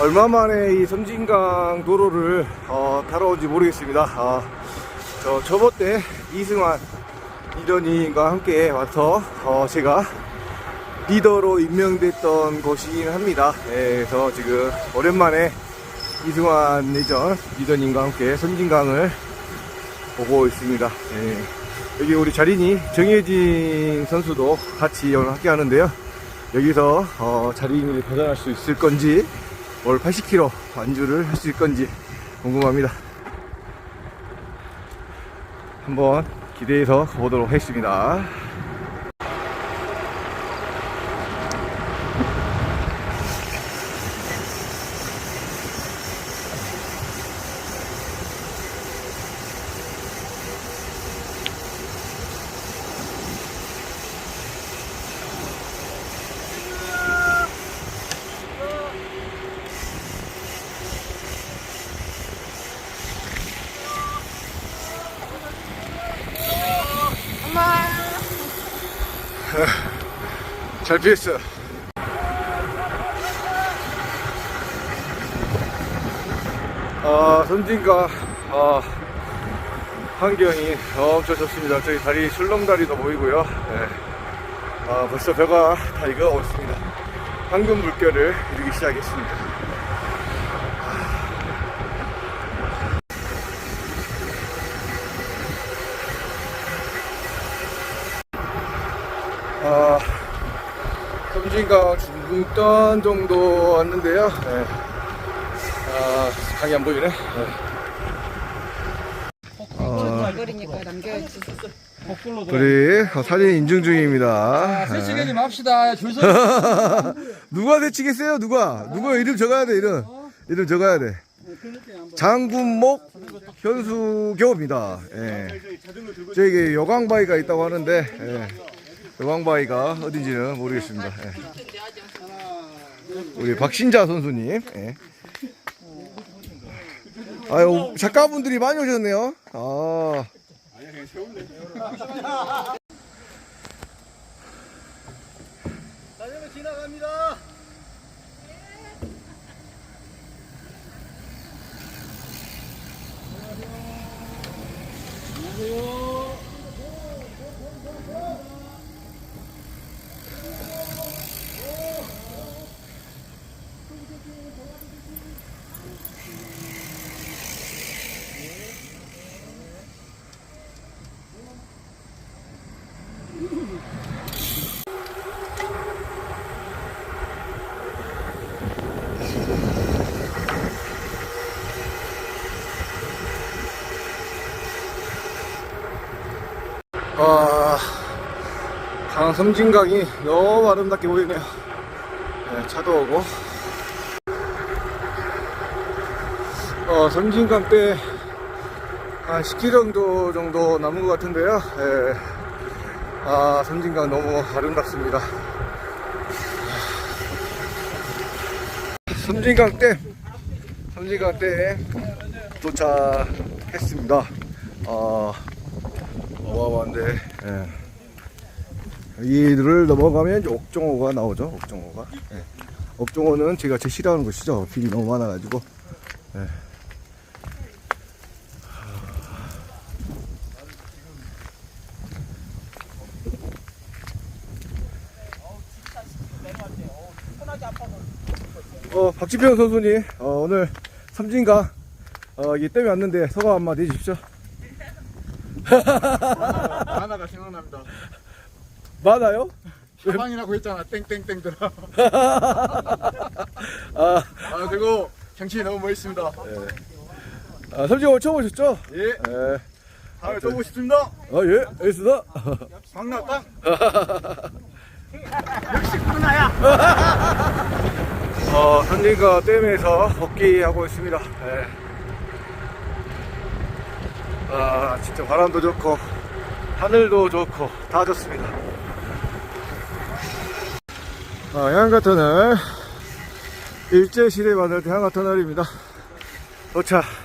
얼마 만에 이 섬진강 도로를 어, 타러 온지 모르겠습니다. 아, 저 저번 때 이승환 리더님과 함께 와서 어, 제가 리더로 임명됐던 곳이긴 합니다. 예, 그래서 지금 오랜만에 이승환 예전 리더님과 함께 섬진강을 보고 있습니다. 예, 여기 우리 자린이 정혜진 선수도 같이 오늘 함께 하는데요. 여기서 어, 자린이를 벗어날 수 있을 건지 올 80km 완주를 할 수 있을 건지 궁금합니다. 한번 기대해서 보도록 하겠습니다. 잘 피했어. 아, 섬진강, 아, 환경이 엄청 좋습니다. 저기 다리, 출렁다리도 보이고요. 네. 아, 벌써 벼가 다 익어가고 있습니다. 황금 물결을 이루기 시작했습니다. 섬진강 중간 정도 왔는데요. 네. 아, 강이 안 보이네. 네. 아, 그러니까 남겨야지. 우리 사진 인증 중입니다. 세치게 좀 합시다. 줄 서. 누가 대치겠어요? 누가? 누가 이름 적어야 돼, 이름. 이름 적어야 돼. 장군목 현수교입니다. 예. 저기 요강바위가 있다고 하는데, 예. 요강바위가 어딘지는 모르겠습니다. 예. 우리 박신자 선수님. 예. 아유, 작가분들이 많이 오셨네요. 아. 아, 강 섬진강이 너무 아름답게 보이네요. 네, 차도 오고. 어, 섬진강 때 한 10km 정도, 정도 남은 것 같은데요. 예. 아, 섬진강 너무 아름답습니다. 섬진강 댐, 섬진강 댐 도착했습니다. 아, 어마어마한데 예. 이를 넘어가면 이제 옥정호가 나오죠 옥정호가 예. 옥정호는 제가 제일 싫어하는 곳이죠 빌이 너무 많아가지고 예. 어, 박지평 선수님, 어, 오늘 삼진강, 어, 이 때문에 왔는데 소감 한마디 해주십시오. 하나가 생각납니다. 많아요? 샤방이라고 했잖아. 땡땡땡들아. 아, 아 그리고 경치 너무 멋있습니다. 아, 삼진강 처음 오셨죠? 예. 예. 다음에 또 보고 싶습니다. 아, 예, 알겠습니다. 박나땅. 어, 선진가 댐에서 복귀하고 있습니다. 예. 아, 진짜 바람도 좋고, 하늘도 좋고, 다 좋습니다. 아, 해안가 터널, 일제시대 만들 때 해안가 터널입니다. 도착.